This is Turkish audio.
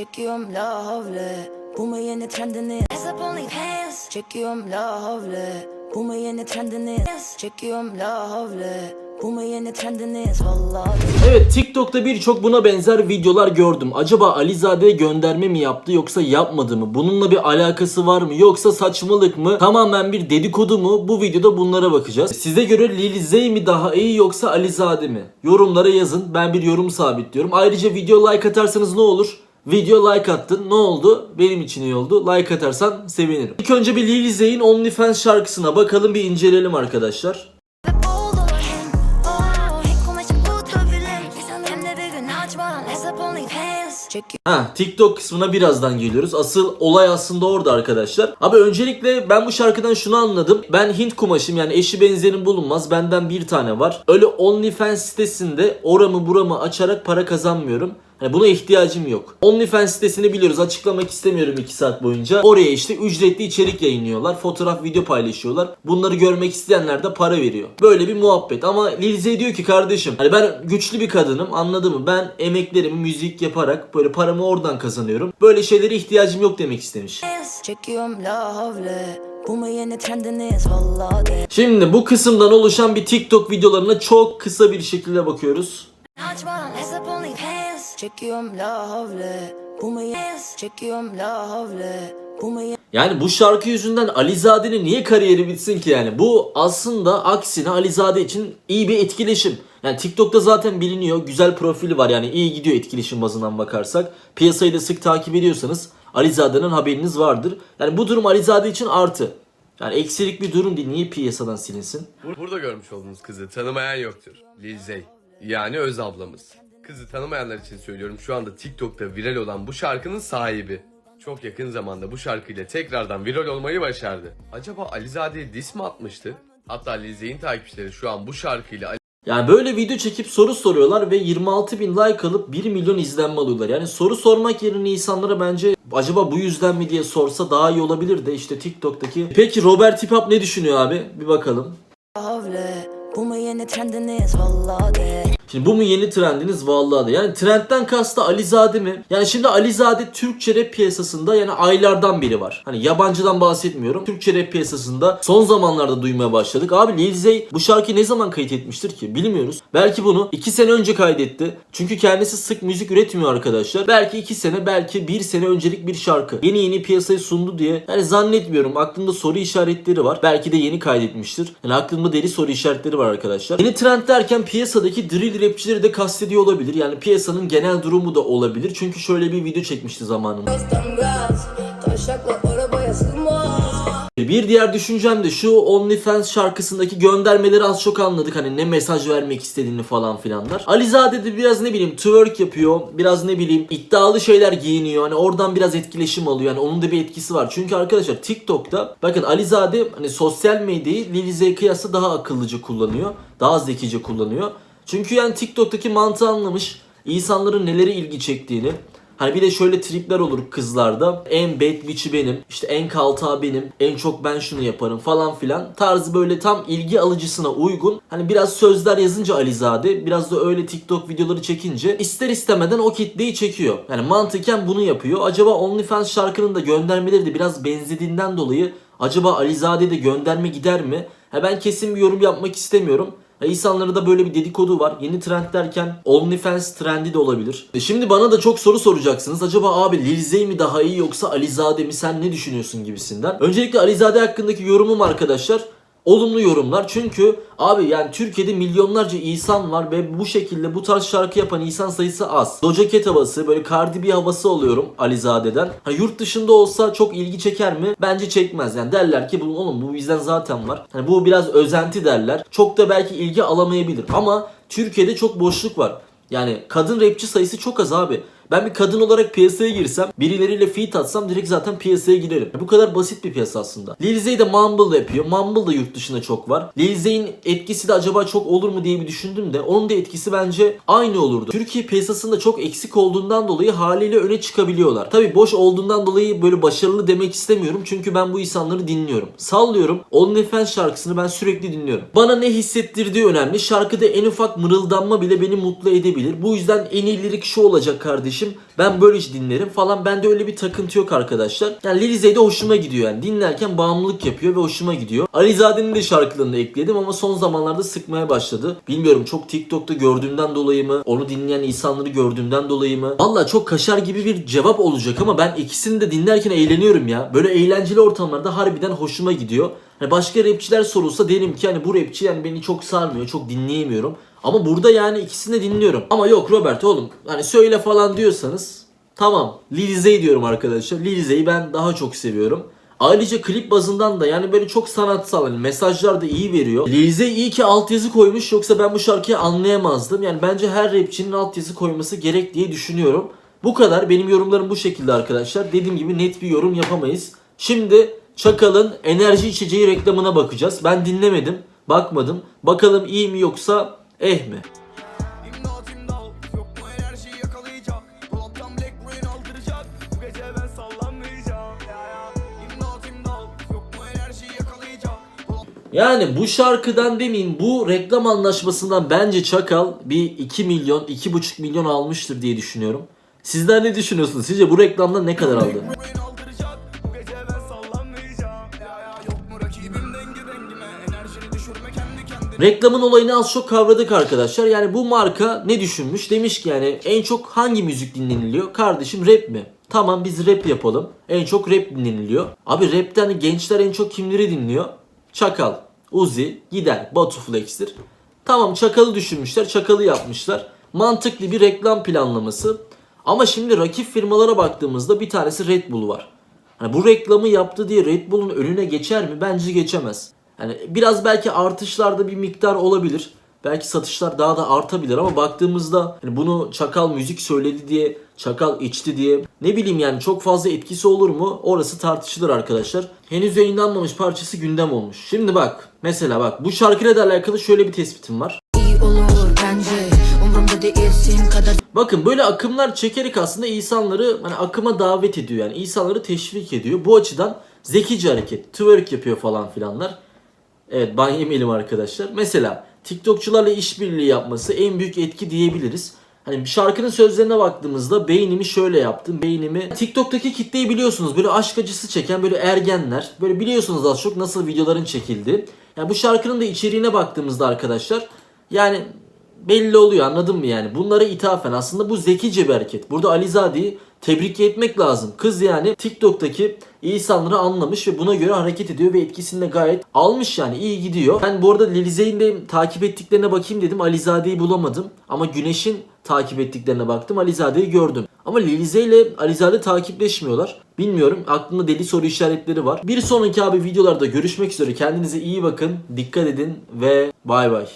Çekiyorum la Bu mu yeni trendiniz Çekiyorum la Bu mu yeni trendiniz Çekiyorum la Bu mu yeni trendiniz Vallahi Evet TikTok'ta birçok buna benzer videolar gördüm. Acaba Alizade'ye gönderme mi yaptı yoksa yapmadı mı? Bununla bir alakası var mı yoksa saçmalık mı? Tamamen bir dedikodu mu? Bu videoda bunlara bakacağız. Size göre Lil Zey mi daha iyi yoksa Alizade mi? Yorumlara yazın. Ben bir yorum sabitliyorum. Ayrıca video like atarsanız ne olur? Video like attın. Ne oldu? Benim için iyi oldu. Like atarsan sevinirim. İlk önce bir Lil Zey'in OnlyFans şarkısına bakalım bir inceleyelim arkadaşlar. Ha TikTok kısmına birazdan geliyoruz. Asıl olay aslında orada arkadaşlar. Abi öncelikle ben bu şarkıdan şunu anladım. Ben Hint kumaşım yani eşi benzerin bulunmaz. Benden bir tane var. Öyle OnlyFans sitesinde oramı buramı açarak para kazanmıyorum. Hani buna ihtiyacım yok. OnlyFans sitesini biliyoruz. Açıklamak istemiyorum 2 saat boyunca. Oraya işte ücretli içerik yayınlıyorlar. Fotoğraf, video paylaşıyorlar. Bunları görmek isteyenler de para veriyor. Böyle bir muhabbet. Ama Lil Zey diyor ki kardeşim hani ben güçlü bir kadınım anladın mı? Ben emeklerimi müzik yaparak böyle paramı oradan kazanıyorum. Böyle şeylere ihtiyacım yok demek istemiş. Çekiyorum la havle Bu mu yeni trendiniz Vallahi de Şimdi bu kısımdan oluşan bir TikTok videolarına çok kısa bir şekilde bakıyoruz. Açma Çekiyorum la havle Bu mu Çekiyorum la havle Bu mu Yani bu şarkı yüzünden Alizade'nin niye kariyeri bitsin ki yani? Bu aslında aksine Alizade için iyi bir etkileşim. Yani TikTok'ta zaten biliniyor. Güzel profili var yani iyi gidiyor etkileşim bazından bakarsak. Piyasayı da sık takip ediyorsanız Alizade'nin haberiniz vardır. Yani bu durum Alizade için artı. Yani eksilik bir durum değil. Niye piyasadan silinsin? Bur- Burada görmüş olduğunuz kızı tanımayan yoktur. Lil Zey. Yani öz ablamız. Kızı tanımayanlar için söylüyorum şu anda TikTok'ta viral olan bu şarkının sahibi. Çok yakın zamanda bu şarkıyla tekrardan viral olmayı başardı. Acaba Alizade'ye diss mi atmıştı? Hatta Lil Zey'in takipçileri şu an bu şarkıyla Yani böyle video çekip soru soruyorlar ve 26 bin like alıp 1 milyon izlenme alıyorlar. Yani soru sormak yerine insanlara bence acaba bu yüzden mi diye sorsa daha iyi olabilir de işte TikTok'taki. Peki Robert Hip Hop ne düşünüyor abi? Bir bakalım. havle Bu mu yeni trendiniz Vallahi de Şimdi bu mu yeni trendiniz vallahi de. Yani trendten kastı Alizade mi? Yani şimdi Alizade Türkçe rap piyasasında yani aylardan biri var. Hani yabancıdan bahsetmiyorum. Türkçe rap piyasasında son zamanlarda duymaya başladık. Abi Lil Zey bu şarkıyı ne zaman kayıt etmiştir ki? Bilmiyoruz. Belki bunu 2 sene önce kaydetti. Çünkü kendisi sık müzik üretmiyor arkadaşlar. Belki 2 sene belki 1 sene öncelik bir şarkı. Yeni yeni piyasaya sundu diye. Yani zannetmiyorum. Aklımda soru işaretleri var. Belki de yeni kaydetmiştir. Yani aklımda deli soru işaretleri var arkadaşlar. Yeni trend derken piyasadaki drill rapçileri de kastediyor olabilir. Yani piyasanın genel durumu da olabilir. Çünkü şöyle bir video çekmişti zamanında. Bir diğer düşüncem de şu OnlyFans şarkısındaki göndermeleri az çok anladık. Hani ne mesaj vermek istediğini falan filanlar. Alizade de biraz ne bileyim twerk yapıyor. Biraz ne bileyim iddialı şeyler giyiniyor. Hani oradan biraz etkileşim alıyor. Yani onun da bir etkisi var. Çünkü arkadaşlar TikTok'ta bakın Alizade hani sosyal medyayı Lil Z'ye kıyasla daha akıllıca kullanıyor. Daha zekice kullanıyor. Çünkü yani TikTok'taki mantığı anlamış. İnsanların neleri ilgi çektiğini, Hani bir de şöyle tripler olur kızlarda. En bad bitch'i benim. işte en kaltağı benim. En çok ben şunu yaparım falan filan. Tarzı böyle tam ilgi alıcısına uygun. Hani biraz sözler yazınca Alizade biraz da öyle TikTok videoları çekince ister istemeden o kitleyi çekiyor. Yani mantıken bunu yapıyor. Acaba OnlyFans şarkının da göndermeleri de biraz benzediğinden dolayı acaba Alizade'ye de gönderme gider mi? Ha ben kesin bir yorum yapmak istemiyorum. Ya İnsanlara da böyle bir dedikodu var. Yeni trend derken OnlyFans trendi de olabilir. E şimdi bana da çok soru soracaksınız. Acaba abi Lil Zey mi daha iyi yoksa Alizade mi sen ne düşünüyorsun gibisinden. Öncelikle Alizade hakkındaki yorumum arkadaşlar olumlu yorumlar. Çünkü abi yani Türkiye'de milyonlarca insan var ve bu şekilde bu tarz şarkı yapan insan sayısı az. Doja Cat havası böyle Cardi B havası alıyorum Alizade'den. Ha, yurt dışında olsa çok ilgi çeker mi? Bence çekmez. Yani derler ki bu oğlum bu bizden zaten var. Hani bu biraz özenti derler. Çok da belki ilgi alamayabilir. Ama Türkiye'de çok boşluk var. Yani kadın rapçi sayısı çok az abi. Ben bir kadın olarak piyasaya girsem, birileriyle feat atsam direkt zaten piyasaya girerim. Bu kadar basit bir piyasa aslında. Lil de Mumble yapıyor. Mumble da yurt dışında çok var. Lil etkisi de acaba çok olur mu diye bir düşündüm de onun da etkisi bence aynı olurdu. Türkiye piyasasında çok eksik olduğundan dolayı haliyle öne çıkabiliyorlar. Tabi boş olduğundan dolayı böyle başarılı demek istemiyorum. Çünkü ben bu insanları dinliyorum. Sallıyorum. OnlyFans şarkısını ben sürekli dinliyorum. Bana ne hissettirdiği önemli. Şarkıda en ufak mırıldanma bile beni mutlu edebilir. Bu yüzden en iyi lirik şu olacak kardeşim. Kardeşim ben böyle iş dinlerim falan. Bende öyle bir takıntı yok arkadaşlar. Yani Lil Zey de hoşuma gidiyor yani. Dinlerken bağımlılık yapıyor ve hoşuma gidiyor. Alizade'nin de şarkılarını ekledim ama son zamanlarda sıkmaya başladı. Bilmiyorum çok TikTok'ta gördüğümden dolayı mı? Onu dinleyen insanları gördüğümden dolayı mı? Valla çok kaşar gibi bir cevap olacak ama ben ikisini de dinlerken eğleniyorum ya. Böyle eğlenceli ortamlarda harbiden hoşuma gidiyor. Hani başka rapçiler sorulsa derim ki hani bu rapçi yani beni çok sarmıyor, çok dinleyemiyorum. Ama burada yani ikisini de dinliyorum. Ama yok Robert oğlum hani söyle falan diyorsanız tamam Lil Zey diyorum arkadaşlar. Lil Zey'i ben daha çok seviyorum. Ayrıca klip bazından da yani böyle çok sanatsal hani mesajlar da iyi veriyor. Lil Zey iyi ki altyazı koymuş yoksa ben bu şarkıyı anlayamazdım. Yani bence her rapçinin altyazı koyması gerek diye düşünüyorum. Bu kadar benim yorumlarım bu şekilde arkadaşlar. Dediğim gibi net bir yorum yapamayız. Şimdi Çakal'ın enerji içeceği reklamına bakacağız. Ben dinlemedim, bakmadım. Bakalım iyi mi yoksa eh mi? Yani bu şarkıdan demeyeyim bu reklam anlaşmasından bence Çakal bir 2 milyon 2,5 milyon almıştır diye düşünüyorum. Sizler ne düşünüyorsunuz? Sizce bu reklamda ne kadar aldı? Reklamın olayını az çok kavradık arkadaşlar. Yani bu marka ne düşünmüş? Demiş ki yani en çok hangi müzik dinleniliyor? Kardeşim rap mi? Tamam biz rap yapalım. En çok rap dinleniliyor. Abi rapten gençler en çok kimleri dinliyor? Çakal, Uzi, Gider, Batu Flex'tir. Tamam Çakal'ı düşünmüşler, Çakal'ı yapmışlar. Mantıklı bir reklam planlaması. Ama şimdi rakip firmalara baktığımızda bir tanesi Red Bull var. Hani bu reklamı yaptı diye Red Bull'un önüne geçer mi? Bence geçemez. Yani biraz belki artışlarda bir miktar olabilir. Belki satışlar daha da artabilir ama baktığımızda hani bunu Çakal müzik söyledi diye, Çakal içti diye ne bileyim yani çok fazla etkisi olur mu? Orası tartışılır arkadaşlar. Henüz yayınlanmamış parçası gündem olmuş. Şimdi bak mesela bak bu şarkıyla da alakalı şöyle bir tespitim var. İyi olur bence Umurumda değilsin kadar Bakın böyle akımlar çekerek aslında insanları hani akıma davet ediyor yani insanları teşvik ediyor. Bu açıdan zekice hareket. Twerk yapıyor falan filanlar. Evet ban yemeyelim arkadaşlar. Mesela TikTokçularla işbirliği yapması en büyük etki diyebiliriz. Hani şarkının sözlerine baktığımızda beynimi şöyle yaptım. Beynimi TikTok'taki kitleyi biliyorsunuz. Böyle aşk acısı çeken böyle ergenler. Böyle biliyorsunuz az çok nasıl videoların çekildi. Yani bu şarkının da içeriğine baktığımızda arkadaşlar yani belli oluyor anladın mı yani? Bunlara ithafen aslında bu zekice bir hareket. Burada Alizade'yi tebrik etmek lazım. Kız yani TikTok'taki insanları anlamış ve buna göre hareket ediyor ve etkisini de gayet almış yani iyi gidiyor. Ben bu arada Lilize'nin de takip ettiklerine bakayım dedim. Alizade'yi bulamadım. Ama Güneş'in takip ettiklerine baktım. Alizade'yi gördüm. Ama Lilize ile Alizade takipleşmiyorlar. Bilmiyorum. Aklımda deli soru işaretleri var. Bir sonraki abi videolarda görüşmek üzere. Kendinize iyi bakın. Dikkat edin ve bay bay.